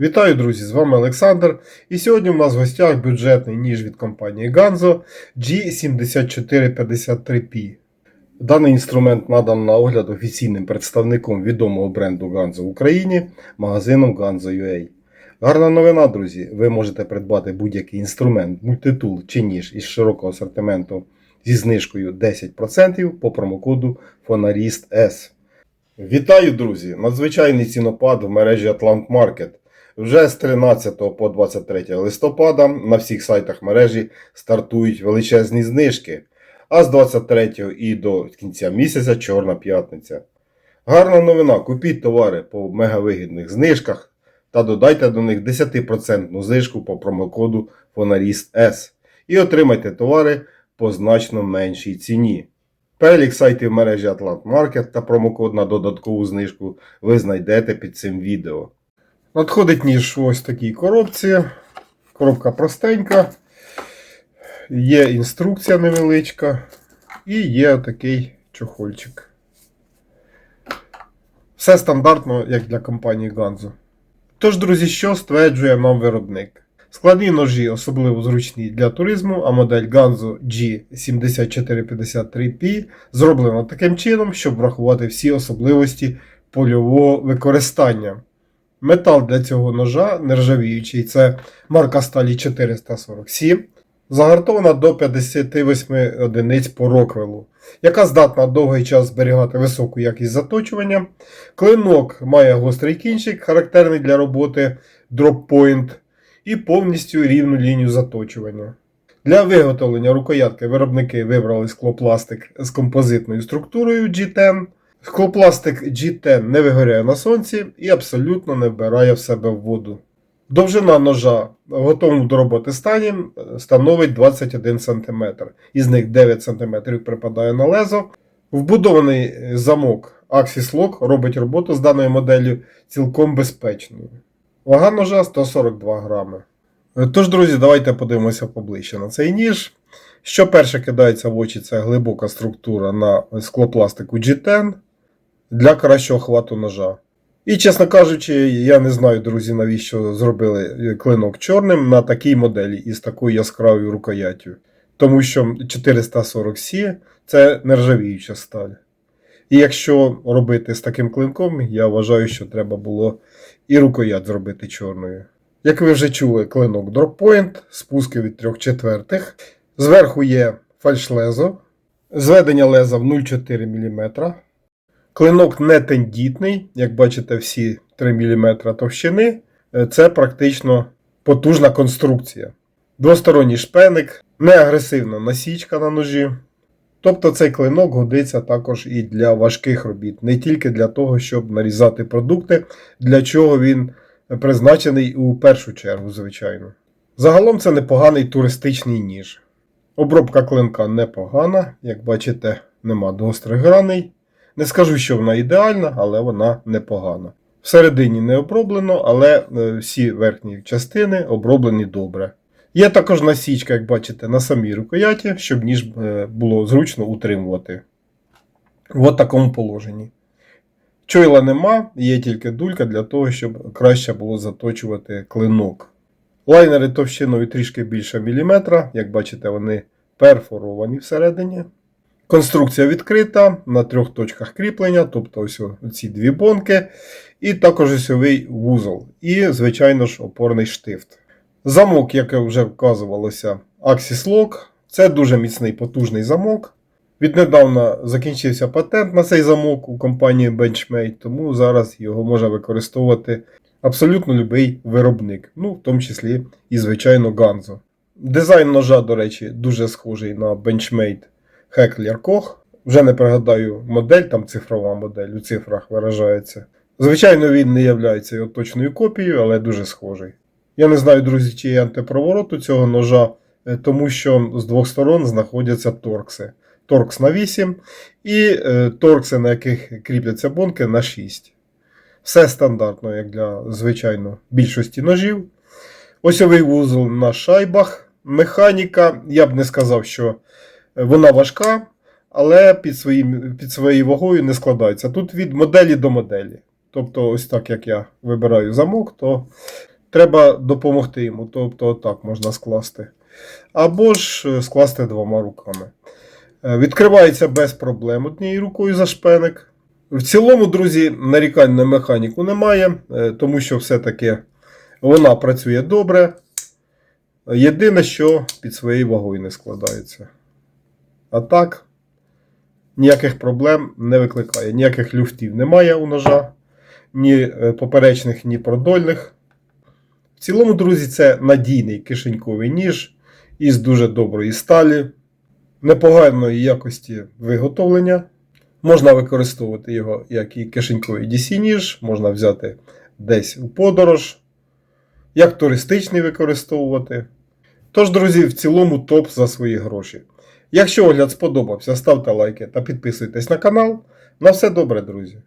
Вітаю, друзі! З вами Олександр. І сьогодні у нас в гостях бюджетний ніж від компанії Ganzo G7453P. Даний інструмент надан на огляд офіційним представником відомого бренду Ganzo в Україні, магазином Ganzo.ua. Гарна новина, друзі! Ви можете придбати будь-який інструмент, мультитул чи ніж із широкого асортименту зі знижкою 10% по промокоду Fonarist S. Вітаю, друзі! Надзвичайний цінопад в мережі Atlant Market. Вже з 13 по 23 листопада на всіх сайтах мережі стартують величезні знижки, а з 23 і до кінця місяця Чорна п'ятниця. Гарна новина, купіть товари по мегавигідних знижках та додайте до них 10% знижку по промокоду Fonarist S і отримайте товари по значно меншій ціні. Перелік сайтів мережі Atlant Market та промокод на додаткову знижку ви знайдете під цим відео. Надходить ніж ось такій коробці. Коробка простенька. Є інструкція невеличка. І є такий чохольчик. Все стандартно, як для компанії Ganzo. Тож, друзі, що стверджує нам виробник? Складні ножі особливо зручні для туризму, а модель Ganzo G7453P зроблена таким чином, щоб врахувати всі особливості польового використання. Метал для цього ножа нержавіючий, це марка сталі 447, загартована до 58 одиниць по роквелу, яка здатна довгий час зберігати високу якість заточування. Клинок має гострий кінчик, характерний для роботи дроп-point, і повністю рівну лінію заточування. Для виготовлення рукоятки виробники вибрали склопластик з композитною структурою G10. Склопластик G10 не вигоряє на сонці і абсолютно не вбирає в себе в воду. Довжина ножа в готовому до роботи стані становить 21 см, із них 9 см припадає на лезо. Вбудований замок Axis Lock робить роботу з даною моделлю цілком безпечною. Вага ножа 142 грами. Тож, друзі, давайте подивимося поближче на цей ніж. Що перше кидається в очі, це глибока структура на склопластику G10 для кращого хвату ножа. І, чесно кажучи, я не знаю, друзі, навіщо зробили клинок чорним на такій моделі із такою яскравою рукояттю. Тому що 440C це нержавіюча сталь. І якщо робити з таким клинком, я вважаю, що треба було і рукоять зробити чорною. Як ви вже чули, клинок дроппойнт, спуски від 3 четвертих. Зверху є фальшлезо, зведення леза в 0,4 мм. Клинок не тендітний, як бачите, всі 3 мм товщини. Це практично потужна конструкція. Двосторонній шпеник, неагресивна насічка на ножі. Тобто цей клинок годиться також і для важких робіт, не тільки для того, щоб нарізати продукти, для чого він призначений у першу чергу, звичайно. Загалом це непоганий туристичний ніж. Обробка клинка непогана, як бачите, нема гострих граней. Не скажу, що вона ідеальна, але вона непогана. Всередині не оброблено, але всі верхні частини оброблені добре. Є також насічка, як бачите, на самій рукояті, щоб ніж було зручно утримувати. В такому положенні. Чойла нема, є тільки дулька для того, щоб краще було заточувати клинок. Лайнери товщиною трішки більше міліметра, як бачите, вони перфоровані всередині. Конструкція відкрита на трьох точках кріплення, тобто ось ці дві бонки, і також осьовий вузол, і, звичайно ж, опорний штифт. Замок, як вже вказувалося, Axis Lock. Це дуже міцний потужний замок. Віднедавна закінчився патент на цей замок у компанії Benchmade, тому зараз його може використовувати абсолютно будь-який виробник, ну, в тому числі і, звичайно, Ganzo. Дизайн ножа, до речі, дуже схожий на Benchmade Heckler Koch. Вже не пригадаю модель, там цифрова модель, у цифрах виражається. Звичайно, він не є його точною копією, але дуже схожий. Я не знаю, друзі, чи є антипроворот у цього ножа, тому що з двох сторон знаходяться торкси. Торкс на 8 і торкси, на яких кріпляться бонки, на 6. Все стандартно, як для звичайно більшості ножів. Осьовий вузол на шайбах. Механіка, я б не сказав, що вона важка, але під, своїм, під своєю вагою не складається. Тут від моделі до моделі. Тобто, ось так як я вибираю замок, то треба допомогти йому. Тобто, отак можна скласти. Або ж е, скласти двома руками. Е, Відкривається без проблем однією рукою за шпеник. В цілому, друзі, нарікань на механіку немає, е, тому що все-таки вона працює добре. Єдине, що під своєю вагою не складається. А так, ніяких проблем не викликає. Ніяких люфтів немає у ножа, ні е, поперечних, ні продольних. В цілому, друзі, це надійний кишеньковий ніж із дуже доброї сталі, непоганої якості виготовлення. Можна використовувати його як і кишеньковий DC-ніж, можна взяти десь у подорож, як туристичний використовувати. Тож, друзі, в цілому топ за свої гроші. Якщо огляд сподобався, ставте лайки та підписуйтесь на канал. На все добре, друзі!